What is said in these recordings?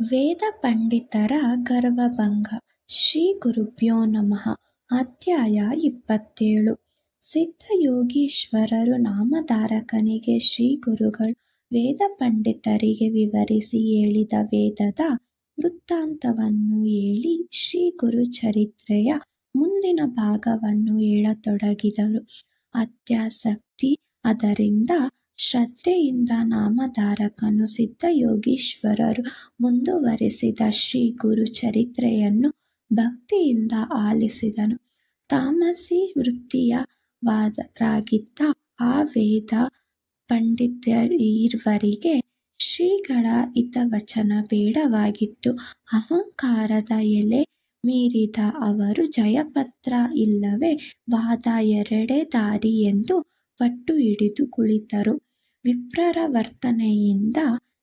ವೇದ ಪಂಡಿತರ ಗರ್ವಭಂಗ. ಶ್ರೀ ಗುರುಭ್ಯೋ ನಮಃ. ಅಧ್ಯಾಯ ಇಪ್ಪತ್ತೇಳು. ಸಿದ್ಧಯೋಗೀಶ್ವರರು ನಾಮಧಾರಕನಿಗೆ ಶ್ರೀ ಗುರುಗಳು ವೇದ ಪಂಡಿತರಿಗೆ ವಿವರಿಸಿ ಹೇಳಿದ ವೇದದ ವೃತ್ತಾಂತವನ್ನು ಹೇಳಿ ಶ್ರೀ ಗುರು ಚರಿತ್ರೆಯ ಮುಂದಿನ ಭಾಗವನ್ನು ಹೇಳತೊಡಗಿದರು. ಅತ್ಯಾಸಕ್ತಿ ಅದರಿಂದ ಶ್ರದ್ಧೆಯಿಂದ ನಾಮಧಾರಕನು ಸಿದ್ಧಯೋಗೀಶ್ವರರು ಮುಂದುವರೆಸಿದ ಶ್ರೀ ಗುರು ಚರಿತ್ರೆಯನ್ನು ಭಕ್ತಿಯಿಂದ ಆಲಿಸಿದನು. ತಾಮಸಿ ವೃತ್ತಿಯವಾದರಾಗಿದ್ದ ಆ ವೇದ ಪಂಡಿತರಿರುವರಿಗೆ ಶ್ರೀಗಳ ಹಿತವಚನ ಬೇಡವಾಗಿತ್ತು. ಅಹಂಕಾರದ ಎಲೆ ಮೀರಿದ ಅವರು, ಜಯಪತ್ರ ಇಲ್ಲವೇ ವಾದ ಎರಡೇ ದಾರಿ ಎಂದು ಪಟ್ಟು ಹಿಡಿದು ಕುಳಿತರು. ವಿಪ್ರರ ವರ್ತನೆಯಿಂದ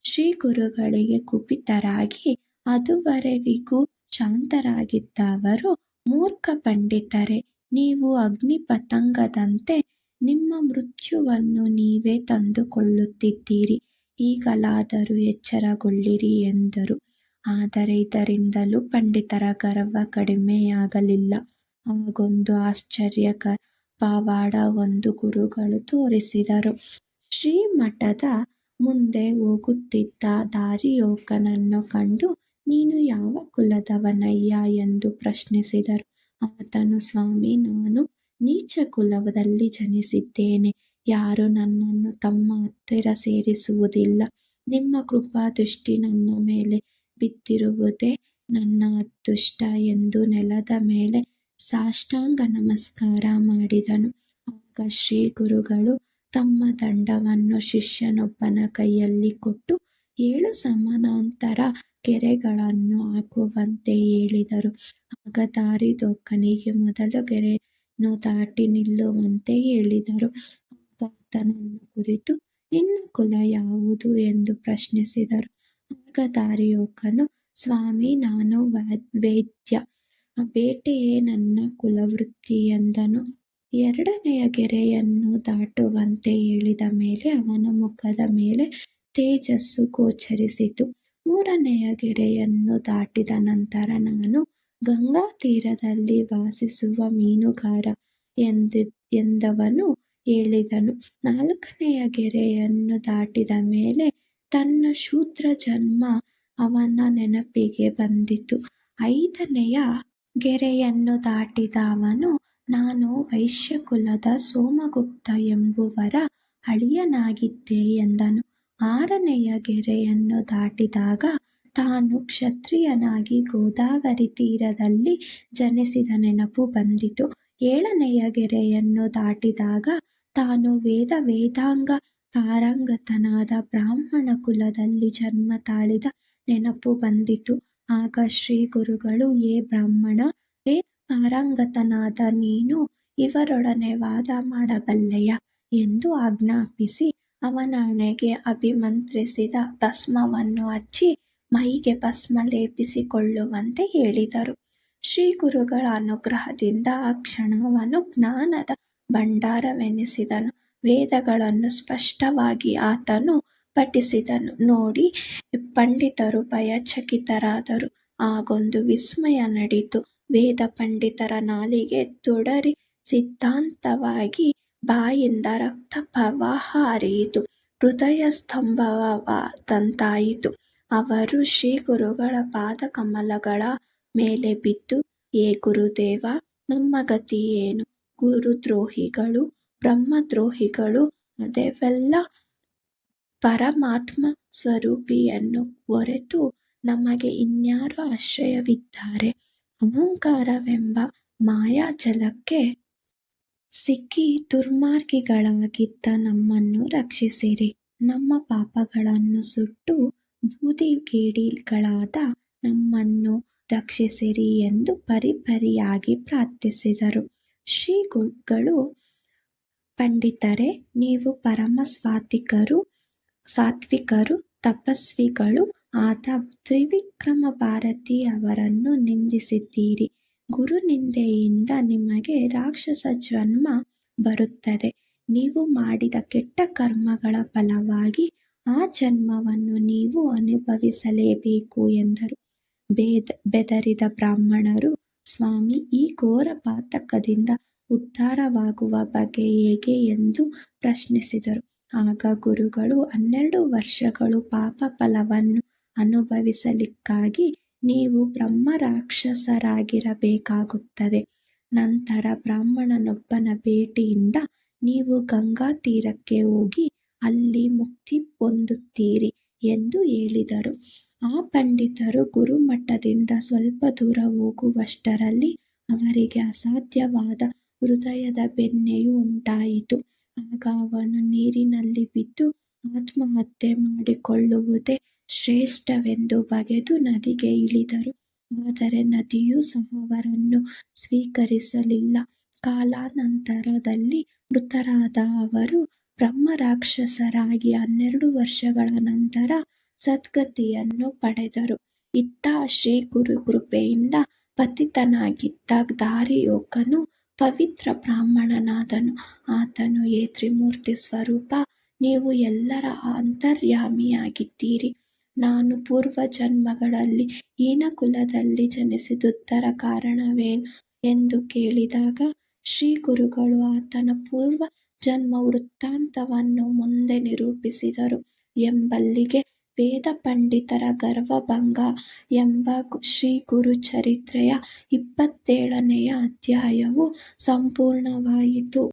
ಶ್ರೀಗುರುಗಳಿಗೆ ಕುಪಿತರಾಗಿ ಅದುವರೆವಿಗೂ ಶಾಂತರಾಗಿದ್ದ ಅವರು ಮೂರ್ಖ ಪಂಡಿತರೆ, ನೀವು ಅಗ್ನಿ ಪತಂಗದಂತೆ ನಿಮ್ಮ ಮೃತ್ಯುವನ್ನು ನೀವೇ ತಂದುಕೊಳ್ಳುತ್ತಿದ್ದೀರಿ, ಈಗಲಾದರೂ ಎಚ್ಚರಗೊಳ್ಳಿರಿ ಎಂದರು. ಆದರೆ ಇದರಿಂದಲೂ ಪಂಡಿತರ ಗರ್ವ ಕಡಿಮೆಯಾಗಲಿಲ್ಲ. ಆಗೊಂದು ಆಶ್ಚರ್ಯಕರ ಒಂದು ಗುರುಗಳು ತೋರಿಸಿದರು. ಶ್ರೀಮಠದ ಮುಂದೆ ಹೋಗುತ್ತಿದ್ದ ದಾರಿಯೋಕನನ್ನು ಕಂಡು, ನೀನು ಯಾವ ಕುಲದವನಯ್ಯ? ಎಂದು ಪ್ರಶ್ನಿಸಿದರು. ಆತನು ಸ್ವಾಮಿ, ನಾನು ನೀಚ ಕುಲದಲ್ಲಿ ಜನಿಸಿದ್ದೇನೆ. ಯಾರೂ ನನ್ನನ್ನು ತಮ್ಮ ಹತ್ತಿರ ಸೇರಿಸುವುದಿಲ್ಲ. ನಿಮ್ಮ ಕೃಪಾ ದೃಷ್ಟಿ ನನ್ನ ಮೇಲೆ ಬಿದ್ದಿರುವುದೇ ನನ್ನ ಅದೃಷ್ಟ ಎಂದು ನೆಲದ ಮೇಲೆ ಸಾಷ್ಟಾಂಗ ನಮಸ್ಕಾರ ಮಾಡಿದನು. ಆಗ ಶ್ರೀ ಗುರುಗಳು ತಮ್ಮ ದಂಡವನ್ನು ಶಿಷ್ಯನೊಬ್ಬನ ಕೈಯಲ್ಲಿ ಕೊಟ್ಟು ಏಳು ಸಮಾನಾಂತರ ಗೆರೆಗಳನ್ನು ಹಾಕುವಂತೆ ಹೇಳಿದರು. ಆಗ ದಾರಿದೋಕನಿಗೆ ಮೊದಲ ಗೆರೆಯನ್ನು ದಾಟಿ ನಿಲ್ಲುವಂತೆ ಹೇಳಿದರು. ಆಗ ಕುರಿತು, ನಿನ್ನ ಕುಲ ಯಾವುದು? ಎಂದು ಪ್ರಶ್ನಿಸಿದರು. ಆಗ ದಾರಿಹೋಕನು ಸ್ವಾಮಿ, ನಾನು ವೇದ್ಯ. ಬೇಟೆಯೇ ನನ್ನ ಕುಲವೃತ್ತಿ ಎಂದನು. ಎರಡನೆಯ ಗೆರೆಯನ್ನು ದಾಟುವಂತೆ ಹೇಳಿದ ಮೇಲೆ ಅವನ ಮುಖದ ಮೇಲೆ ತೇಜಸ್ಸು ಗೋಚರಿಸಿತು. ಮೂರನೆಯ ಗೆರೆಯನ್ನು ದಾಟಿದ ನಂತರ ನಾನು ಗಂಗಾ ತೀರದಲ್ಲಿ ವಾಸಿಸುವ ಮೀನುಗಾರ ಎಂದ, ಎಂದವನು ಹೇಳಿದನು. ನಾಲ್ಕನೆಯ ಗೆರೆಯನ್ನು ದಾಟಿದ ಮೇಲೆ ತನ್ನ ಶೂದ್ರ ಜನ್ಮ ಅವನ ನೆನಪಿಗೆ ಬಂದಿತು. ಐದನೆಯ ಗೆರೆಯನ್ನು ದಾಟಿದ ಅವನು ನಾನು ವೈಶ್ಯಕುಲದ ಸೋಮಗುಪ್ತ ಎಂಬುವರ ಅಳಿಯನಾಗಿದ್ದೆ ಎಂದನು. ಆರನೆಯ ಗೆರೆಯನ್ನು ದಾಟಿದಾಗ ತಾನು ಕ್ಷತ್ರಿಯನಾಗಿ ಗೋದಾವರಿ ತೀರದಲ್ಲಿ ಜನಿಸಿದ ನೆನಪು ಬಂದಿತು. ಏಳನೆಯ ಗೆರೆಯನ್ನು ದಾಟಿದಾಗ ತಾನು ವೇದ ವೇದಾಂಗ ಪಾರಂಗತನಾದ ಬ್ರಾಹ್ಮಣ ಕುಲದಲ್ಲಿ ಜನ್ಮ ತಾಳಿದ ನೆನಪು ಬಂದಿತು. ಆಗ ಶ್ರೀ ಗುರುಗಳು, ಏ ಬ್ರಾಹ್ಮಣ ವೇದ ಪಾರಂಗತನಾದ ನೀನು ಇವರೊಡನೆ ವಾದ ಮಾಡಬಲ್ಲೆಯ ಎಂದು ಆಜ್ಞಾಪಿಸಿ ಅವನಣೆಗೆ ಅಭಿಮಂತ್ರಿಸಿದ ಭಸ್ಮವನ್ನು ಹಚ್ಚಿ ಮೈಗೆ ಭಸ್ಮ ಲೇಪಿಸಿಕೊಳ್ಳುವಂತೆ ಹೇಳಿದರು. ಶ್ರೀ ಗುರುಗಳ ಅನುಗ್ರಹದಿಂದ ಆ ಕ್ಷಣವನ್ನು ಜ್ಞಾನದ ಭಂಡಾರವೆನಿಸಿದನು. ವೇದಗಳನ್ನು ಸ್ಪಷ್ಟವಾಗಿ ಆತನು ಪಠಿಸಿದನು. ನೋಡಿ, ಪಂಡಿತರು ಭಯಚಕಿತರಾದರು. ಆಗೊಂದು ವಿಸ್ಮಯ ನಡೆಯಿತು ವೇದ ಪಂಡಿತರ ನಾಲಿಗೆ ತೊಡರಿ ಸಿದ್ಧಾಂತವಾಗಿ ಬಾಯಿಂದ ರಕ್ತ ಪ್ರವಾಹ ಹರಿಯಿತು. ಹೃದಯ ಸ್ತಂಭವಾದಂತಾಯಿತು. ಅವರು ಶ್ರೀ ಗುರುಗಳ ಪಾದ ಕಮಲಗಳ ಮೇಲೆ ಬಿದ್ದು ಏ ಗುರುದೇವ, ನಮ್ಮ ಗತಿ ಏನು? ಗುರುದ್ರೋಹಿಗಳು ಬ್ರಹ್ಮದ್ರೋಹಿಗಳು ಅದೆಲ್ಲ ಪರಮಾತ್ಮ ಸ್ವರೂಪಿಯನ್ನು ಹೊರೆತು ನಮಗೆ ಇನ್ಯಾರು ಆಶ್ರಯವಿದ್ದಾರೆ? ಅಹಂಕಾರವೆಂಬ ಮಾಯಾಜಲಕ್ಕೆ ಸಿಕ್ಕಿ ದುರ್ಮಾರ್ಗಿಗಳಾಗಿದ್ದ ನಮ್ಮನ್ನು ರಕ್ಷಿಸಿರಿ. ನಮ್ಮ ಪಾಪಗಳನ್ನು ಸುಟ್ಟು ಬೂದಿಗೇಡಿಗಳಾದ ನಮ್ಮನ್ನು ರಕ್ಷಿಸಿರಿ ಎಂದು ಪರಿಪರಿಯಾಗಿ ಪ್ರಾರ್ಥಿಸಿದರು. ಶ್ರೀ ಗುರುಗಳು ಪಂಡಿತರೆ, ನೀವು ಪರಮ ಸಾತ್ವಿಕರು ಸಾತ್ವಿಕರು, ತಪಸ್ವಿಗಳು ಆದ ತ್ರಿವಿಕ್ರಮ ಭಾರತಿ ಅವರನ್ನು ನಿಂದಿಸಿದ್ದೀರಿ. ಗುರುನಿಂದೆಯಿಂದ ನಿಮಗೆ ರಾಕ್ಷಸ ಜನ್ಮ ಬರುತ್ತದೆ. ನೀವು ಮಾಡಿದ ಕೆಟ್ಟ ಕರ್ಮಗಳ ಫಲವಾಗಿ ಆ ಜನ್ಮವನ್ನು ನೀವು ಅನುಭವಿಸಲೇಬೇಕು ಎಂದರು. ಬೇದ, ಬೆದರಿದ ಬ್ರಾಹ್ಮಣರು, ಸ್ವಾಮಿ, ಈ ಘೋರ ಪಾತಕದಿಂದ ಉದ್ಧಾರವಾಗುವ ಬಗೆ ಹೇಗೆ? ಎಂದು ಪ್ರಶ್ನಿಸಿದರು. ಆಗ ಗುರುಗಳು, ಹನ್ನೆರಡು ವರ್ಷಗಳು ಪಾಪ ಫಲವನ್ನು ಅನುಭವಿಸಲಿಕ್ಕಾಗಿ ನೀವು ಬ್ರಹ್ಮ ರಾಕ್ಷಸರಾಗಿರಬೇಕಾಗುತ್ತದೆ ನಂತರ ಬ್ರಾಹ್ಮಣನೊಬ್ಬನ ಭೇಟಿಯಿಂದ ನೀವು ಗಂಗಾ ತೀರಕ್ಕೆ ಹೋಗಿ ಅಲ್ಲಿ ಮುಕ್ತಿ ಹೊಂದುತ್ತೀರಿ ಎಂದು ಹೇಳಿದರು. ಆ ಪಂಡಿತರು ಗುರುಮಠದಿಂದ ಸ್ವಲ್ಪ ದೂರ ಹೋಗುವಷ್ಟರಲ್ಲಿ ಅವರಿಗೆ ಅಸಾಧ್ಯವಾದ ಹೃದಯದ ಬೆನ್ನೆಯು ಉಂಟಾಯಿತು. ಆಗ ಅವನು ನೀರಿನಲ್ಲಿ ಬಿದ್ದು ಆತ್ಮಹತ್ಯೆ ಮಾಡಿಕೊಳ್ಳುವುದೇ ಶ್ರೇಷ್ಠವೆಂದು ಬಗೆದು ನದಿಗೆ ಇಳಿದರು. ಆದರೆ ನದಿಯು ಅವರನ್ನು ಸ್ವೀಕರಿಸಲಿಲ್ಲ. ಕಾಲಾನಂತರದಲ್ಲಿ ಮೃತರಾದ ಅವರು ಬ್ರಹ್ಮರಾಕ್ಷಸರಾಗಿ ಹನ್ನೆರಡು ವರ್ಷಗಳ ನಂತರ ಸದ್ಗತಿಯನ್ನು ಪಡೆದರು. ಇತ್ತ ಶ್ರೀ ಗುರು ಕೃಪೆಯಿಂದ ಪತಿತನಾಗಿದ್ದ ದಾರಿಯೋಕನು ಪವಿತ್ರ ಬ್ರಾಹ್ಮಣನಾದನು. ಆತನು ಹೇ ತ್ರಿಮೂರ್ತಿ ಸ್ವರೂಪ, ನೀವು ಎಲ್ಲರ ಅಂತರ್ಯಾಮಿಯಾಗಿದ್ದೀರಿ. ನಾನು ಪೂರ್ವ ಜನ್ಮಗಳಲ್ಲಿ ಹೀನ ಕುಲದಲ್ಲಿ ಜನಿಸಿದುದರ ಕಾರಣವೇನು ಎಂದು ಕೇಳಿದಾಗ ಶ್ರೀ ಗುರುಗಳು ಆತನ ಪೂರ್ವ ಜನ್ಮ ವೃತ್ತಾಂತವನ್ನು ಮುಂದೆ ನಿರೂಪಿಸಿದರು. ಎಂಬಲ್ಲಿಗೆ ವೇದ ಪಂಡಿತರ ಗರ್ವಭಂಗ ಎಂಬ ಶ್ರೀ ಗುರು ಚರಿತ್ರೆಯ ಇಪ್ಪತ್ತೇಳನೆಯ ಅಧ್ಯಾಯವು ಸಂಪೂರ್ಣವಾಯಿತು.